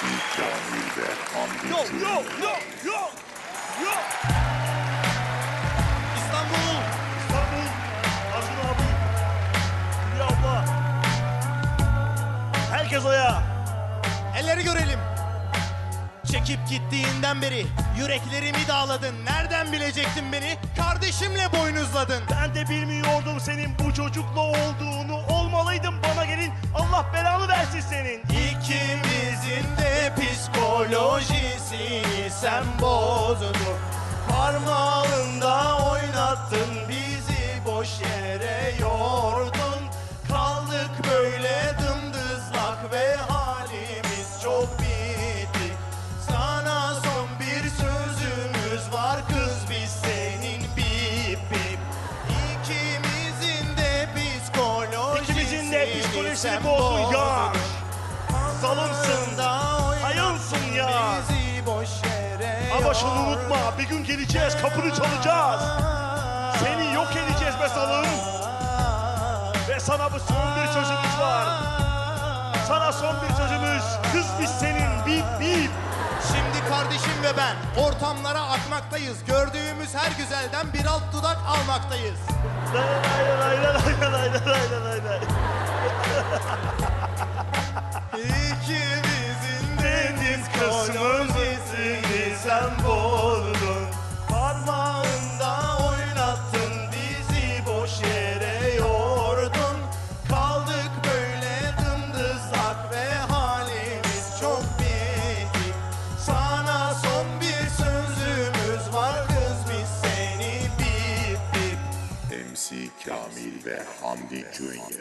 Kamil ve Hamdi Yo Cüneyt. yo yo yo yo. İstanbul. İstanbul. Acun abi. Hülya abla. Herkes oya. Elleri görelim. Çekip gittiğinden beri yüreklerimi dağladın. Nereden bilecektin beni? Kardeşimle boynuzladın. Ben de bilmiyordum senin bu çocukla olduğunu. Olmalıydım bana gelin. Allah belanı versin senin. İkimizin de psikolojisini sen bozdun. Parmağında oynattın bizi boş yere yordun. Kaldık böyle dımdızlak ve halimiz çok bitti. Sana son bir sözümüz var kız biz senin bip bip. İkimizin de psikolojisini İkimizin de psikolojisini sen bozdun şunu unutma bir gün geleceğiz kapını çalacağız. Seni yok edeceğiz be salım. Ve sana bu son bir sözümüz var. Sana son bir sözümüz. Kız biz senin bip bip. Şimdi kardeşim ve ben ortamlara akmaktayız. Gördüğümüz her güzelden bir alt dudak almaktayız. Lay lay lay lay lay lay lay lay lay Kamil ve Hamdi Cüneyt.